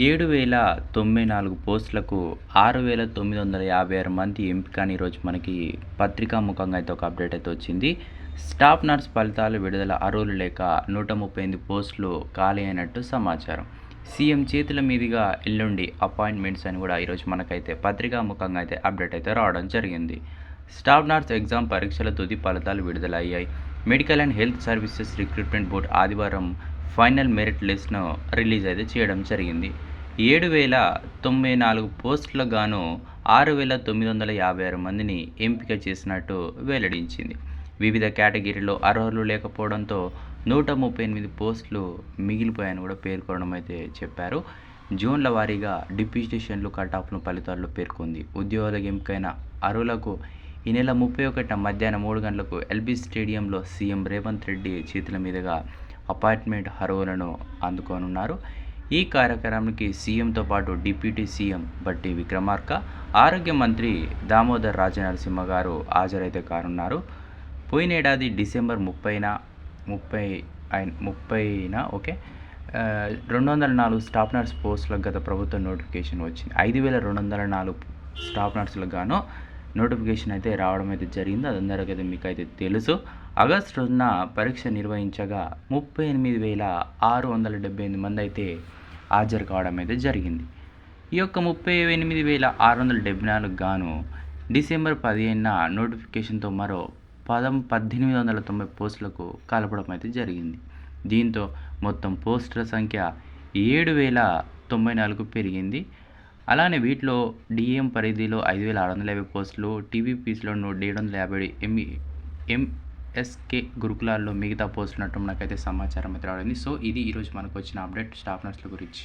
ఏడు వేల తొంభై నాలుగు పోస్టులకు ఆరు వేల తొమ్మిది వందల యాభై ఆరు మంది ఎంపిక అని ఈరోజు మనకి పత్రికాముఖంగా అయితే ఒక అప్డేట్ అయితే వచ్చింది. స్టాఫ్ నర్స్ ఫలితాలు విడుదల అర్హులు లేక నూట ముప్పై ఎనిమిది పోస్టులు ఖాళీ అయినట్టు సమాచారం. సీఎం చేతుల మీదుగా ఎల్లుండి అపాయింట్మెంట్స్ అని కూడా ఈరోజు మనకైతే పత్రికాముఖంగా అయితే అప్డేట్ అయితే రావడం జరిగింది. స్టాఫ్ నర్స్ ఎగ్జామ్ పరీక్షల తుది ఫలితాలు విడుదలయ్యాయి. Medical and health services recruitment board ఆదివారం ఫైనల్ మెరిట్ లిస్ట్ను రిలీజ్ అయితే చేయడం జరిగింది. ఏడు వేల తొంభై నాలుగు పోస్టులకు గాను ఆరు వేల తొమ్మిది వందల యాభై ఆరు మందిని ఎంపిక చేసినట్టు వెల్లడించింది. వివిధ కేటగిరీలో అర్హులు లేకపోవడంతో నూట ముప్పై ఎనిమిది పోస్టులు మిగిలిపోయాయని కూడా పేర్కొనడం అయితే చెప్పారు. జోన్ల వారీగా డిప్యూటేషన్లు కటాఫ్ను ఫలితాల్లో పేర్కొంది. ఉద్యోగాలకు ఎంపికైన అర్హులకు ఈ నెల ముప్పై ఒకటిన మధ్యాహ్నం మూడు గంటలకు ఎల్బీ స్టేడియంలో సీఎం రేవంత్ రెడ్డి చేతుల మీదుగా అపార్ట్మెంట్ అర్హులను అందుకోనున్నారు. ఈ కార్యక్రమానికి సీఎంతో పాటు డిప్యూటీ సీఎం బట్టి విక్రమార్క ఆరోగ్య మంత్రి దామోదర్ రాజనరసింహ గారు హాజరైతే కానున్నారు. పోయినేడాది డిసెంబర్ ముప్పైన ముప్పై అయిన ముప్పైన ఓకే రెండు వందల నాలుగు స్టాఫ్ నర్స్ పోస్టులకు గత ప్రభుత్వం నోటిఫికేషన్ వచ్చింది. ఐదు వేల రెండు వందల నాలుగు స్టాఫ్ నర్సులకు గాను నోటిఫికేషన్ అయితే రావడం అయితే జరిగింది. అది అందరికైతే మీకు అయితే తెలుసు. ఆగస్టు రోజున పరీక్ష నిర్వహించగా ముప్పై ఎనిమిది వేల ఆరు వందల డెబ్బై ఎనిమిది మంది అయితే హాజరు కావడం అయితే జరిగింది. ఈ యొక్క ముప్పై ఎనిమిది వేల ఆరు వందల డెబ్బై నాలుగు గాను డిసెంబర్ పదిహేనున నోటిఫికేషన్తో మరో పదం పద్దెనిమిది వందల తొంభై పోస్టులకు కలపడం అయితే జరిగింది. దీంతో మొత్తం పోస్టుల సంఖ్య ఏడు వేల తొంభై నాలుగు పెరిగింది. అలానే వీటిలో డిఎం పరిధిలో ఐదు వేల ఆరు వందల యాభై పోస్టులు టీవీపీస్లో నూట ఏడు వందల యాభై ఎంఈ ఎంఎస్కే గురుకులాల్లో మిగతా పోస్టులు ఉన్నట్టు మనకైతే సమాచారం అయితే రావడం సో ఇది ఈరోజు మనకు వచ్చిన అప్డేట్ స్టాఫ్ నర్సుల గురించి.